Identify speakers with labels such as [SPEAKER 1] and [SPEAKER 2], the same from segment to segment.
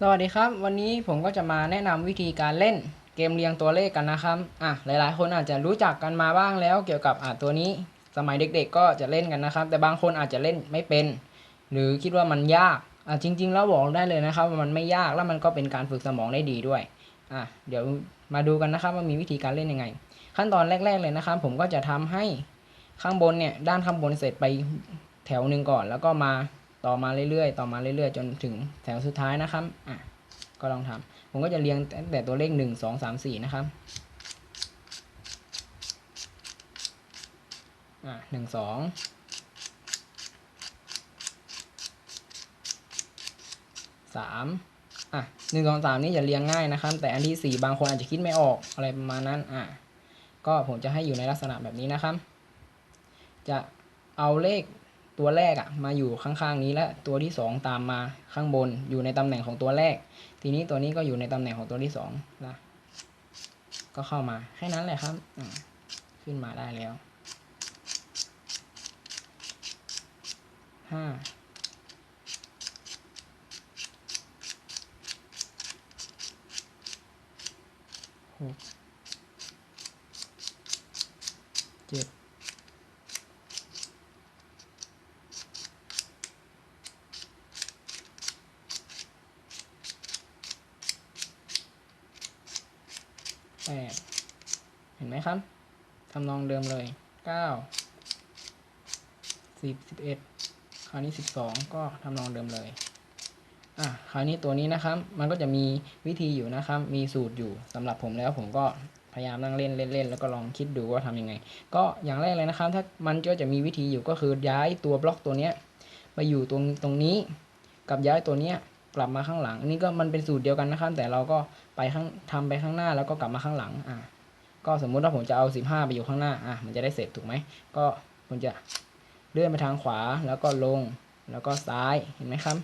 [SPEAKER 1] สวัสดีครับ วันนี้ผมก็จะมาแนะนำวิธีการเล่นเกมเรียงตัวเลขกันนะครับอะหลายๆ คนอาจจะรู้จักกันมาบ้างแล้วเกี่ยวกับอะตัวนี้ สมัยเด็กๆ ก็จะเล่นกันนะครับ แต่บางคนอาจจะเล่นไม่เป็น หรือคิดว่ามันยากอะจริง ๆ แล้วบอกได้เลยนะครับว่ามันไม่ยากแล้วมันก็เป็นการฝึกสมองได้ดีด้วยอะเดี๋ยวมาดูกันนะครับว่ามีวิธีการเล่นยังไง ขั้นตอนแรก ๆ เลยนะครับ ผมก็จะทำให้ข้างบนเนี่ยด้านข้างบนเสร็จไปแถวหนึ่งก่อน แล้วก็มา ต่อมาเรื่อยๆ ต่อมาเรื่อยๆ จนถึงแถวสุดท้ายนะครับ อะ ก็ลองทำผมก็จะเรียงตั้งแต่ตัวเลขหนึ่งสองสามสี่นะครับ อะหนึ่งสองสามอะหนึ่งสองสามนี่จะเรียงง่ายนะครับ แต่อันที่สี่บางคนอาจจะคิดไม่ออกอะไรประมาณนั้น อะ ก็ผมจะให้อยู่ในลักษณะแบบนี้นะครับ จะเอาเลข ตัวแรกอะมาอยู่ข้างๆนี้และตัวที่สองตามมาข้างบนอยู่ในตำแหน่งของตัวแรก ทีนี้ตัวนี้ก็อยู่ในตำแหน่งของตัวที่สองนะก็เข้ามาแค่นั้นแหละครับขึ้นมาได้แล้วห้าหกเจ็ด แปดเห็นไหมครับทำนองเดิมเลยเก้าสิบสิบเอ็ดคราวนี้สิบสองก็ทำนองเดิมเลยอะคราวนี้ตัวนี้นะครับ มันก็จะมีวิธีอยู่นะครับ มีสูตรอยู่สำหรับผมแล้วผมก็พยายามนั่งเล่นเล่นๆแล้วก็ลองคิดดูว่าทำยังไง ก็อย่างแรกเลยนะครับ ถ้ามันก็จะมีวิธีอยู่ก็คือย้ายตัวบล็อกตัวเนี้ยไปอยู่ตรงตรงนี้ กับย้ายตัวเนี้ย กลับมาข้างหลัง อันนี้ก็มันเป็นสูตรเดียวกันนะครับ แต่เราก็ไปข้างทำไปข้างหน้าแล้วก็กลับมาข้างหลังอะก็สมมุติว่าผมจะเอา 15 ไปอยู่ข้างหน้าอะมันจะได้เสร็จถูกไหมก็ผมจะเลื่อนไปทางขวาแล้วก็ลงแล้วก็ซ้ายเห็นไหมครับ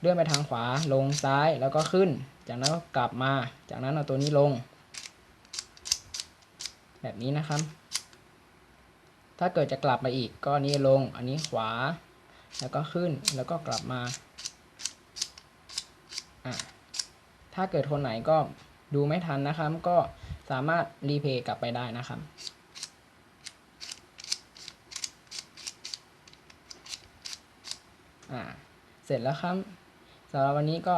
[SPEAKER 1] เลื่อนไปทางขวาลงซ้ายแล้วก็ขึ้น จากนั้นก็กลับมา จากนั้นเอาตัวนี้ลง แบบนี้นะครับ ถ้าเกิดจะกลับมาอีกก็นี้ลง อันนี้ขวา แล้วก็ขึ้นแล้วก็กลับมา ถ้าเกิดคนไหนก็ดูไม่ทันนะครับ ก็สามารถรีเพย์กลับไปได้นะครับอ่าเสร็จแล้วครับสำหรับวันนี้ก็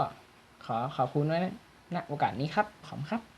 [SPEAKER 1] ขอขอบคุณไว้ณโอกาสนี้ครับ ขอบคุณครับ